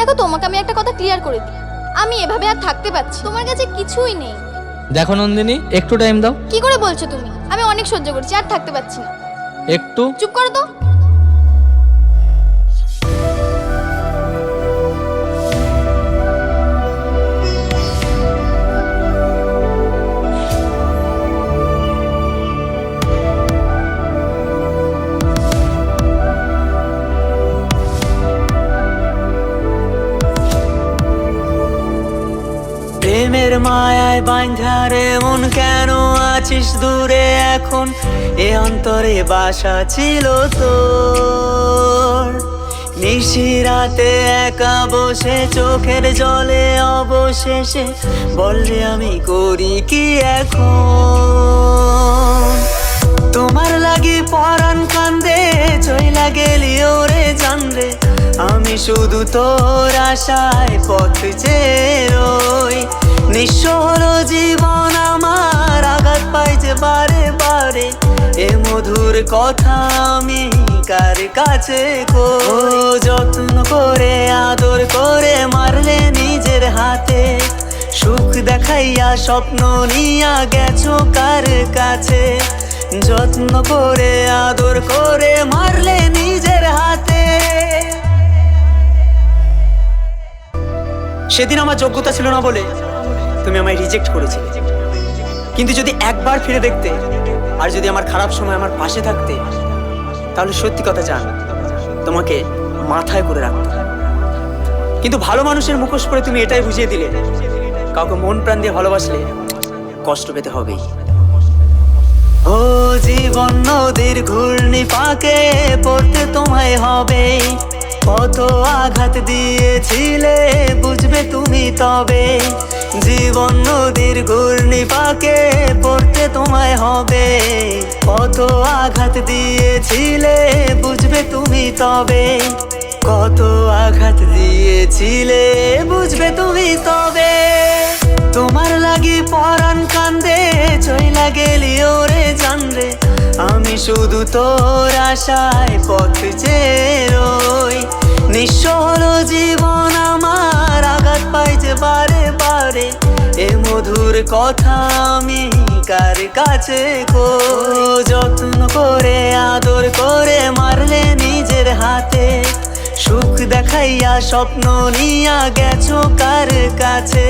দেখো তোমাকে আমি একটা কথা ক্লিয়ার করে দিই। আমি এভাবে আর থাকতে পারছি তোমার কাছে কিছুই নেই। দেখো নন্দিনী একটু টাইম দাও। কি করে বলছো তুমি? আমি অনেক সহ্য করছি আর থাকতে পারছি না। একটু। চুপ করো তো। প্রেমের মায়ায় বাঁধারে মন, কেন আছিস দূরে এখন? এ অন্তরে বাসা ছিল তোর। নিশিরাতে একা বসে চোখের জলে অবশেষে বললে আমি করি কি এখন? তোমার লাগি পরাণ কান্দে চইলা গেলি ওরে জানরে আমি শুধু তোর আশায় পথ রই। কথা আমি কার কাছে কো যত্ন করে, আদর করে মারলে নিজের হাতে। সুখ দেখাইয়া স্বপ্ন নিয়া গেছো কার কাছে? যত্ন করে, আদর করে মারলে নিজের হাতে। সেদিন আমার যোগ্যতা ছিল না বলে তুমি আমায় রিজেক্ট করেছিলে। কিন্তু যদি একবার ফিরে দেখতে আর যদি আমার খারাপ সময় আমার পাশে থাকতে, তাহলে সত্যি কথা জান, তোমাকে মাথায় করে রাখতাম কিন্তু ভালো মানুষের মুখোশ পরে তুমি এটাই বুঝিয়ে দিলে, কাউকে মন প্রাণ দিয়ে ভালোবাসলে কষ্ট পেতে হবেই। ও জীবন নদীর ঘূর্ণি পাকে পড়তে তোমায় হবে। কত আঘাত দিয়েছিলে, বুঝবে তুমি তবে। জীবন নদীর ঘূর্ণি পাকে তোমায় হবে। কত আঘাত দিয়েছিলে, বুঝবে তুমি তবে। কত আঘাত দিয়েছিলে, বুঝবে তুমি তবে। তোমার লাগি পরাণ কান্দে, চইলা গেলি ওরে জানরে আমি শুধু তোর আশায় পথ রই। নিঃস্ব জীবন আমার, আঘাত পাই যে বারে বারে। মধুর কথা আমি কার কাছে কো? যত্ন করে, আদর করে মারলে নিজের হাতে। সুখ দেখাইয়া স্বপ্ন নিয়া গেছো কার কাছে?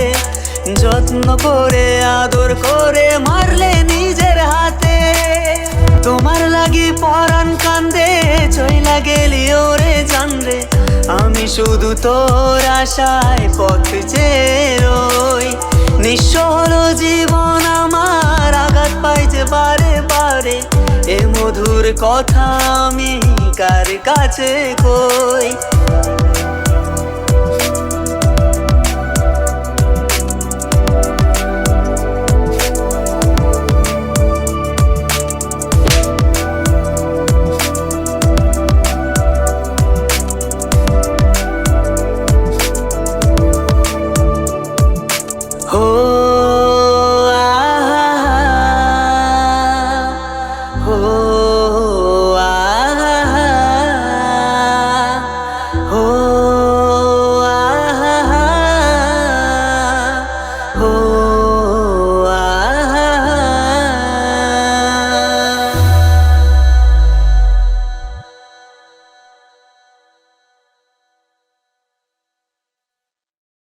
যত্ন করে, আদর করে মারলে নিজের হাতে। তোমার লাগি পরাণ কান্দে, চইলা গেলি ওরে জানরে আমি শুধু তোর আশায় পথ রই হলো জীবন আমার আঘাত পাই যে বারে বারে। এ মধুর কথা আমি কার কাছে কই?